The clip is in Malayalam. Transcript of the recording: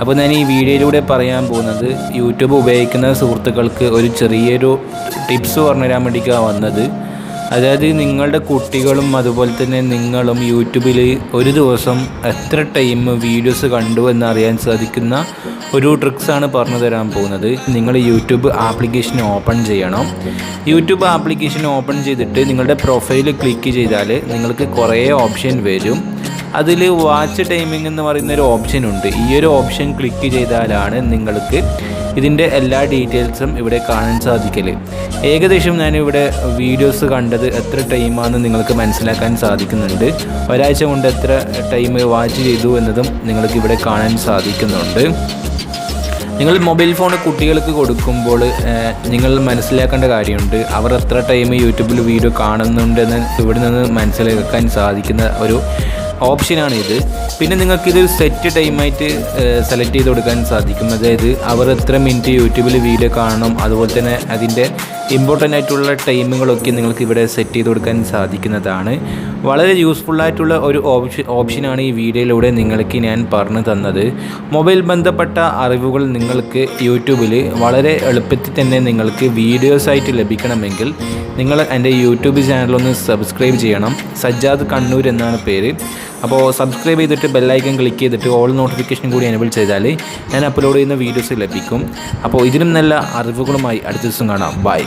അപ്പോൾ ഞാൻ ഈ വീഡിയോയിലൂടെ പറയാൻ പോകുന്നത് യൂട്യൂബ് ഉപയോഗിക്കുന്ന സുഹൃത്തുക്കൾക്ക് ഒരു ചെറിയൊരു ടിപ്സ് പറഞ്ഞുതരാൻ വേണ്ടിയിട്ടാണ് വന്നത്. അതായത് നിങ്ങളുടെ കുട്ടികളും അതുപോലെ തന്നെ നിങ്ങളും യൂട്യൂബിൽ ഒരു ദിവസം എത്ര ടൈം വീഡിയോസ് കണ്ടു എന്നറിയാൻ സാധിക്കുന്ന ഒരു ട്രിക്സാണ് പറഞ്ഞു തരാൻ പോകുന്നത്. നിങ്ങൾ യൂട്യൂബ് ആപ്ലിക്കേഷൻ ഓപ്പൺ ചെയ്യണം. യൂട്യൂബ് ആപ്ലിക്കേഷൻ ഓപ്പൺ ചെയ്തിട്ട് നിങ്ങളുടെ പ്രൊഫൈൽ ക്ലിക്ക് ചെയ്താൽ നിങ്ങൾക്ക് കുറേ ഓപ്ഷൻ വരും. അതിൽ വാച്ച് ടൈമിംഗ് എന്ന് പറയുന്ന ഒരു ഓപ്ഷൻ ഉണ്ട്. ഈ ഒരു ഓപ്ഷൻ ക്ലിക്ക് ചെയ്താലാണ് നിങ്ങൾക്ക് ഇതിന്റെ എല്ലാ ഡീറ്റെയിൽസും ഇവിടെ കാണാൻ സാധിക്കൽ. ഏകദേശം ഞാനിവിടെ വീഡിയോസ് കണ്ടത് എത്ര ടൈമാണെന്ന് നിങ്ങൾക്ക് മനസ്സിലാക്കാൻ സാധിക്കുന്നുണ്ട്. ഒരാഴ്ച കൊണ്ട് എത്ര ടൈം വാച്ച് ചെയ്തു എന്നതും നിങ്ങൾക്ക് ഇവിടെ കാണാൻ സാധിക്കുന്നുണ്ട്. നിങ്ങൾ മൊബൈൽ ഫോൺ കുട്ടികൾക്ക് കൊടുക്കുമ്പോൾ നിങ്ങൾ മനസ്സിലാക്കേണ്ട കാര്യമുണ്ട്. അവർ എത്ര ടൈം യൂട്യൂബിൽ വീഡിയോ കാണുന്നുണ്ടെന്ന് ഇവിടെ നിന്ന് മനസ്സിലാക്കാൻ സാധിക്കുന്ന ഒരു ഓപ്ഷനാണ് ഇത്. പിന്നെ നിങ്ങൾക്ക് നിങ്ങൾക്കിത് സെറ്റ് ടൈമായിട്ട് സെലക്ട് ചെയ്ത് കൊടുക്കാൻ സാധിക്കും. അതായത് അവർ എത്ര മിനിറ്റ് യൂട്യൂബിൽ വീഡിയോ കാണണം അതുപോലെ തന്നെ അതിന്റെ ഇമ്പോർട്ടന്റ് ആയിട്ടുള്ള ടൈമുകളൊക്കെ നിങ്ങൾക്ക് ഇവിടെ സെറ്റ് ചെയ്ത് കൊടുക്കാൻ സാധിക്കുന്നതാണ്. വളരെ യൂസ്ഫുള്ളായിട്ടുള്ള ഒരു ഓപ്ഷൻ ഓപ്ഷനാണ് ഈ വീഡിയോയിലൂടെ നിങ്ങൾക്ക് ഞാൻ പറഞ്ഞു തന്നത്. മൊബൈൽ ബന്ധപ്പെട്ട അറിവുകൾ നിങ്ങൾക്ക് യൂട്യൂബിൽ വളരെ എളുപ്പത്തിൽ തന്നെ നിങ്ങൾക്ക് വീഡിയോസ് ആയിട്ട് ലഭിക്കണമെങ്കിൽ നിങ്ങൾ എന്റെ യൂട്യൂബ് ചാനലൊന്ന് സബ്സ്ക്രൈബ് ചെയ്യണം. സജ്ജാദ് കണ്ണൂർ എന്നാണ് പേര്. അപ്പോൾ സബ്സ്ക്രൈബ് ചെയ്തിട്ട് ബെല്ലൈക്കൺ ക്ലിക്ക് ചെയ്തിട്ട് ഓൾ നോട്ടിഫിക്കേഷൻ കൂടി എനേബിൾ ചെയ്താൽ ഞാൻ അപ്ലോഡ് ചെയ്യുന്ന വീഡിയോസ് ലഭിക്കും. അപ്പോൾ ഇതിനും നല്ല അറിവുകളുമായി അടുത്ത ദിവസം കാണാം. ബൈ